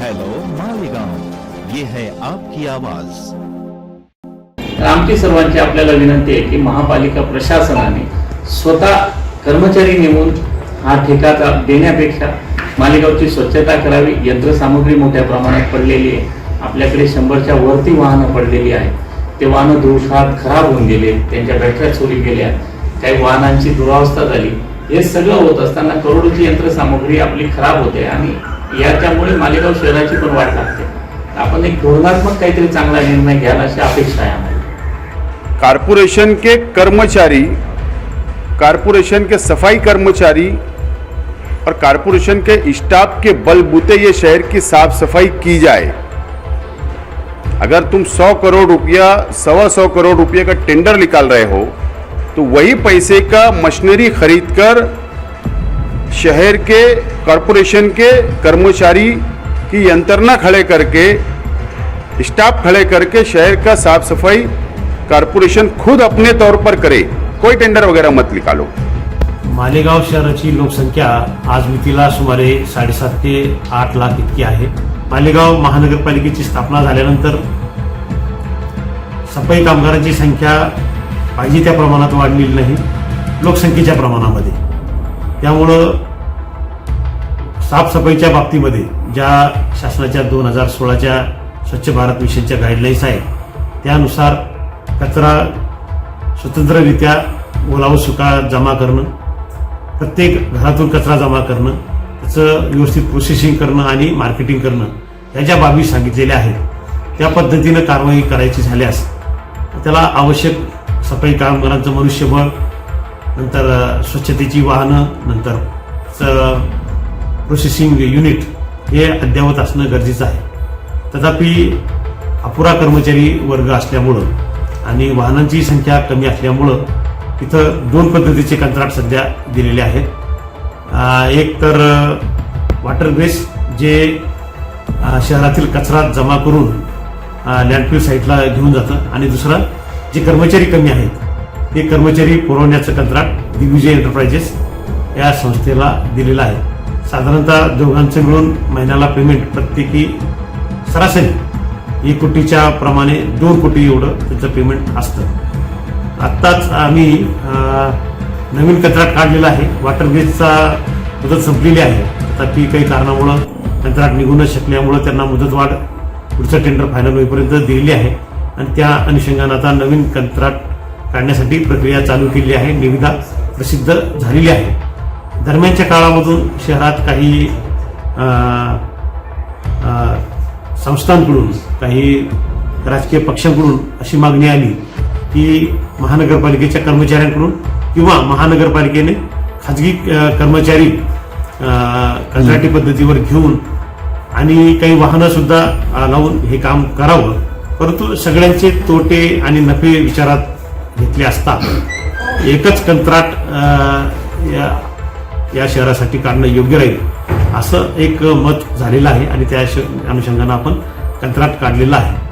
Hello Malegaon ये है आपकी आवाज. आमची सर्वांची आपल्याला विनंती आहे की महापालिका प्रशासनाने स्वतः कर्मचारी नेमून हा ठेकाचा देण्यापेक्षा मालेगावची स्वच्छता करावी. यंत्रसामुग्री मोठ्या प्रमाणात पडलेली आहे. आपल्याकडे शंभरच्या वरती वाहनं पडलेली आहेत. ते वाहनं दिवसात खराब होऊन गेले. त्यांच्या बॅटऱ्या चोरी गेल्या. काही वाहनांची दुरावस्था झाली. हे सगळं होत असताना करोडोची यंत्रसामुग्री आपली खराब होते आणि याच्यामुळे मालेगाव शहराची पण वाट लागते. आपण एक धोरणात्मक काहीतरी चांगला निर्णय घ्याल अशी अपेक्षा आहे कारपोरेशन के कर्मचारी, कारपोरेशन के सफ़ाई कर्मचारी और कारपोरेशन के स्टाफ के बलबूते ये शहर की साफ़ सफ़ाई की जाए। अगर तुम सौ करोड़ रुपया, सवा सौ करोड़ रुपये का टेंडर निकाल रहे हो तो वही पैसे का मशीनरी खरीद कर शहर के कॉरपोरेशन के कर्मचारी की यंत्रणा खड़े करके स्टाफ खड़े करके शहर का साफ सफाई कारपोरेशन खुद अपने तौर पर करे। कोई टेंडर वगैरह मत निकालो। मालेगाव शहराची लोकसंख्या आज मितीला सुमारे साडेसात ते आठ लाख इतकी आहे. मालेगाव महानगरपालिकेची स्थापना झाल्यानंतर सफाई कामगारांची संख्या पाहिजे त्या प्रमाणात वाढलेली नाही लोकसंख्येच्या प्रमाणामध्ये. त्यामुळं साफसफाईच्या बाबतीमध्ये ज्या शासनाच्या दोन हजार सोळाच्या स्वच्छ भारत मिशनच्या गाईडलाईन्स आहेत त्यानुसार कचरा स्वतंत्ररित्या ओलावं सुका जमा करणं प्रत्येक घरातून कचरा जमा करणं त्याचं व्यवस्थित प्रोसेसिंग करणं आणि मार्केटिंग करणं ह्या ज्या बाबी सांगितलेल्या आहेत त्या पद्धतीनं कारवाई करायची झाल्यास त्याला आवश्यक सफाई कामगारांचं मनुष्यबळ नंतर स्वच्छतेची वाहनं नंतर प्रोसेसिंग युनिट हे अद्ययावत असणं गरजेचं आहे. तथापि अपुरा कर्मचारी वर्ग असल्यामुळं आणि वाहनांची संख्या कमी असल्यामुळं इथं दोन पद्धतीचे कंत्राट सध्या दिलेले आहेत. एक तर वॉटर वेस्ट जे शहरातील कचरा जमा करून लँडफिल साईटला घेऊन जातं. आणि दुसरा जे कर्मचारी कमी आहेत ते कर्मचारी पुरवण्याचं कंत्राट दिग्विजय एंटरप्राइजेस या संस्थेला दिलेलं आहे. साधारणतः दोघांचं मिळून महिन्याला पेमेंट प्रत्येकी सरासरी एक कोटीच्या प्रमाणे दोन कोटी एवढं त्याचं पेमेंट असतं. आत्ताच आम्ही नवीन कंत्राट काढलेला आहे. वॉटर बेसचा मुदत संपलेली आहे. तथापि काही कारणामुळं कंत्राट निघू न शकल्यामुळं त्यांना मुदतवाढ पुढचं टेंडर फायनल होईपर्यंत दिलेली आहे. आणि त्या अनुषंगानं आता नवीन कंत्राट काढण्यासाठी प्रक्रिया चालू केली आहे. निविदा प्रसिद्ध झालेली आहे. दरम्यानच्या काळामधून शहरात काही संस्थांकडून काही राजकीय पक्षांकडून अशी मागणी आली की महानगरपालिकेच्या कर्मचाऱ्यांकडून किंवा महानगरपालिकेने खाजगी कर्मचारी कंत्राटी पद्धतीवर घेऊन आणि काही वाहनं सुद्धा अं, लावून हे काम करावं. परंतु सगळ्यांचे तोटे आणि नफे विचारात घेतले असता एकच कंत्राट या शहरासाठी काढणं योग्य राहील असं एक मत झालेलं आहे आणि त्या श- अनुषंगानं आपण कंत्राट काढलेलं आहे.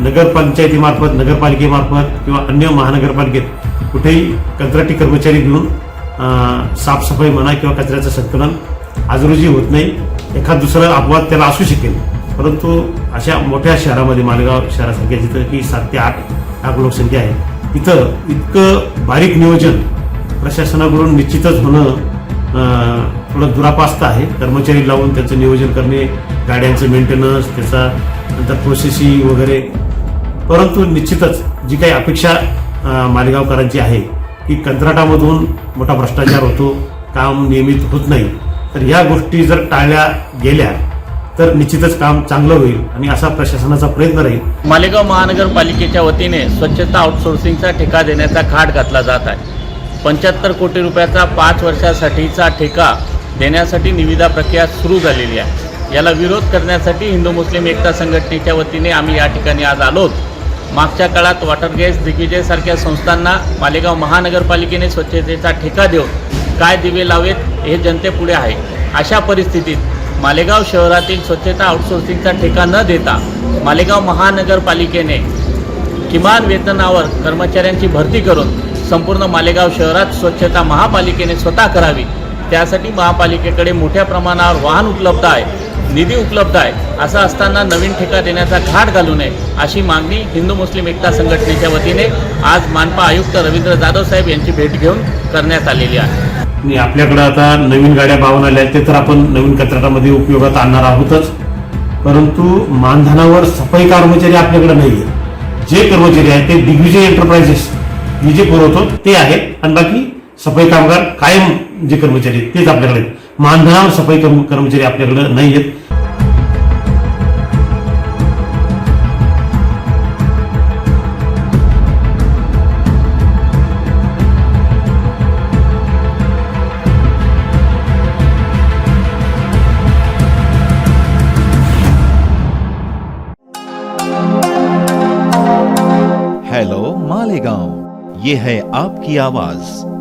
नगरपंचायतीमार्फत नगरपालिकेमार्फत किंवा अन्य महानगरपालिकेत कुठेही कंत्राटी कर्मचारी घेऊन साफसफाई म्हणा किंवा कचऱ्याचं संकलन आजरोजी होत नाही. एखाद दुसरा अपवाद त्याला असू शकेल. परंतु अशा मोठ्या शहरामध्ये मालेगाव शहरासारख्या जिथं की सात ते आठ लाख लोकसंख्या आहे तिथं इतकं बारीक नियोजन प्रशासनाकडून निश्चितच होणं थोडं दुरापास्त आहे. कर्मचारी लावून त्याचं नियोजन करणे गाड्यांचं मेंटेनन्स त्याचा नंतर प्रोसेसिंग वगैरे. परंतु निश्चितच जी काही अपेक्षा मालेगावकरांची आहे की कंत्राटामधून मोठा भ्रष्टाचार होतो काम नियमित होत नाही तर ह्या गोष्टी जर टाळल्या गेल्या तर निश्चितच काम चांगलं होईल आणि असा प्रशासनाचा प्रयत्न राहील. मालेगाव महानगरपालिकेच्या वतीने स्वच्छता आउटसोर्सिंगचा ठेका देण्याचा खाट घातला जात आहे. पंच्याहत्तर कोटी रुपयाचा पाच वर्षासाठीचा ठेका देण्यासाठी निविदा प्रक्रिया सुरू झालेली आहे. याला विरोध करण्यासाठी हिंदू मुस्लिम एकता संघटनेच्या वतीने आम्ही या ठिकाणी आज आलोत. मागच्या काळात वॉटर गॅस दिग्विजयसारख्या संस्थांना मालेगाव महानगरपालिकेने स्वच्छतेचा ठेका देऊन काय दिवे लावेत हे जनतेपुढे आहे. अशा परिस्थितीत मालेगाव शहरातील स्वच्छता आउटसोर्सिंगचा ठेका न देता मालेगाव महानगरपालिकेने किमान वेतनावर कर्मचाऱ्यांची भरती करून संपूर्ण मालेगाव शहरात स्वच्छता महापालिकेने स्वतः करावी. त्यासाठी महापालिकेकडे मोठ्या प्रमाणावर वाहन उपलब्ध आहे निधी उपलब्ध आहे असं असताना नवीन ठेका देण्याचा घाट घालू नये अशी मागणी हिंदू मुस्लिम एकता संघटनेच्या वतीने आज मानपा आयुक्त रवींद्र जाधव साहेब यांची भेट घेऊन करण्यात आलेली आहे. आणि आपल्याकडं आता नवीन गाड्या पाहून आल्या आहेत, ते तर आपण नवीन कचऱ्यामध्ये उपयोगात आणणार आहोतच. परंतु मानधनावर सफाई कर्मचारी आपल्याकडे नाही आहेत जे कर्मचारी आहेत ते दिग्विजय एंटरप्राइजेस मी जे पुरवतो ते आहेत. आणि बाकी सफ़ाई कामगार कायम जे कर्मचारी आहेत, तेच आपल्याकडे मानधनावर सफ़ाई कर्मचारी आपल्याकडे नाही आहेत. हेलो मालेगांव ये है आपकी आवाज।